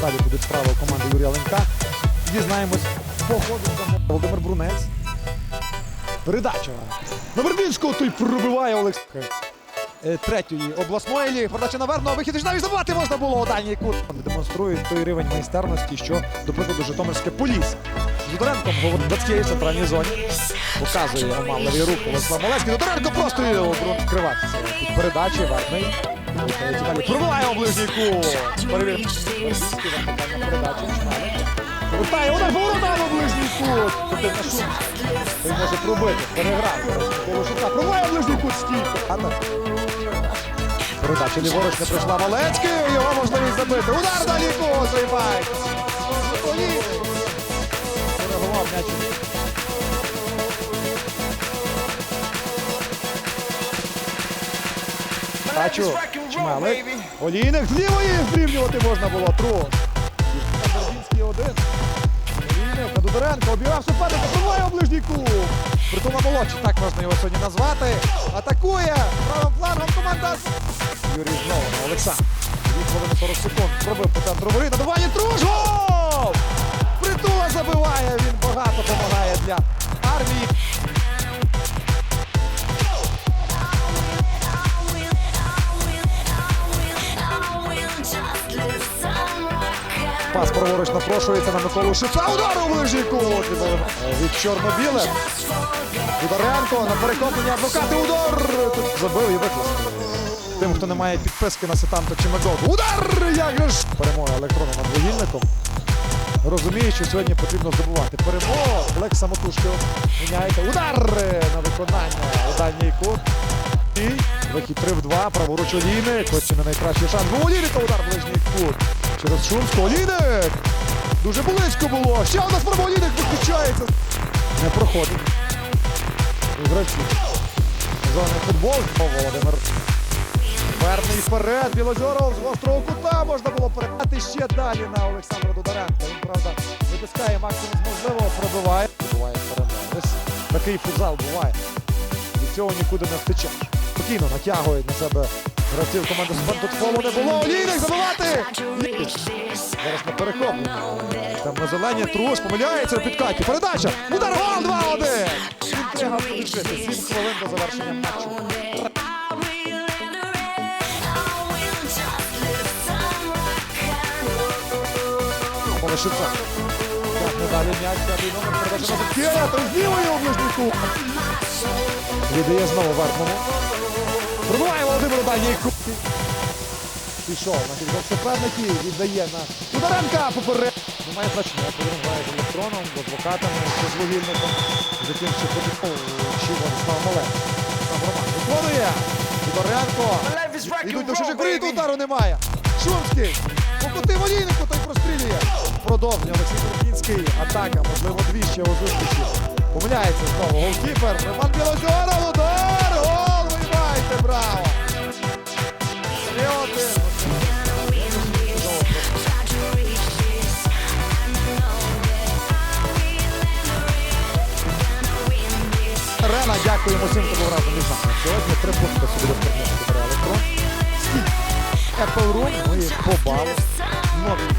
далі тут відправив команду Юрія Ленка. Дізнаємось по ходу. Володимир Брунець. Передача. На Вербінського той пробиває Олекс. Е, Третьої обласної ліги. Передача наверх, ну, а вихід навіть забивати можна було у дальній кут. Демонструють той рівень майстерності, що, до прикладу, Житомирське Поліс. З Тодоренком говорить Дацький центральній зоні. Показує оманливий рух Олександр Малецький. Тодоренко просто Брун відкриватися. Передачі, верхний. Пробиває у ближній кут. Перевір. Повертає удар поворотом у ближній кут. Він може пробити, переграти. Пробиває ближній кут стійко. Передача ліворуч не пройшла Малецький. Його можливість забити. Удар далі кут. Займається. Коригував м'яч. Бачу, Чмелик. Олійник з лівої зрівнювати можна було. Трос. Бердінський один. Олійник, Кадудоренко обіграв суперника, пробиває у ближній кут. Притула молодший, так можна його сьогодні назвати. Атакує правим флангом команда. Юрій знову на Олександр. 2 хвилини 40 секунд. Пробив по центру воріт. Надавання Труш. Гол! Притула забиває. Він багато допомагає для армії. Пас праворуч напрошується на Миколу Шица. Удар у ближній. Від чорно-біле. Ударенко на перехоплення адвокати. Удар. Забив і виклав. Тим, хто не має підписки на Сетанто чи Медоду. Удар! Як ж! Перемога електрона над двоїльником. Розуміє, що сьогодні потрібно здобувати перемогу. Олег самотужки міняється. Удар на виконання у кут. І вихід 3 в 2. Праворуч Олійник. Ось не найкращий шанс. Ну, Олійника удар ближній кут. Через Шумську. Олійник! Дуже близько було. Ще одна спроба Олійник виключається. Не проходить. Гравці. Зони футбол. Володимир. Верний вперед. Білозоров з гострого кута можна було передати ще далі на Олександра Дударенка. Він, правда, витискає максимум з можливого, пробиває. Буває перемога. Такий футзал буває. Від цього нікуди не втечеш. Спокійно натягують на себе гравців команди Суперн. Фолу не було. Олійник забивати! Зараз на перехопленні. Там на зелені Труш помиляється у підкаті. Передача. Удар гол 2-1. Інтрига буде 7 хвилин до завершення матчу. Полошиця. Тягне далі м'яч, п'ятий передача на Зубкєра, та з лівої ближній кут. Віддає знову верхному. Пробиває Володимир у дальній кут. Пішов на кілька суперників, віддає на Ударенка поперед. Немає значення, як грає з електроном, з адвокатами, з вугільником. Закінчив футбол, чи Владислав Малек. Там Роман виконує. Ударенко. Ідуть до шишек, воріт, удару немає. Шумський. Покотив олійнику, той прострілює. Продовження Олексій Турбінський. Атака, можливо, дві ще у зустрічі. Помиляється знову голкіпер. Роман Білозоров, дякуємо всім, хто був разом із нами. Сьогодні три пункти собі розповідати про. Apple Room, ми побали. Нові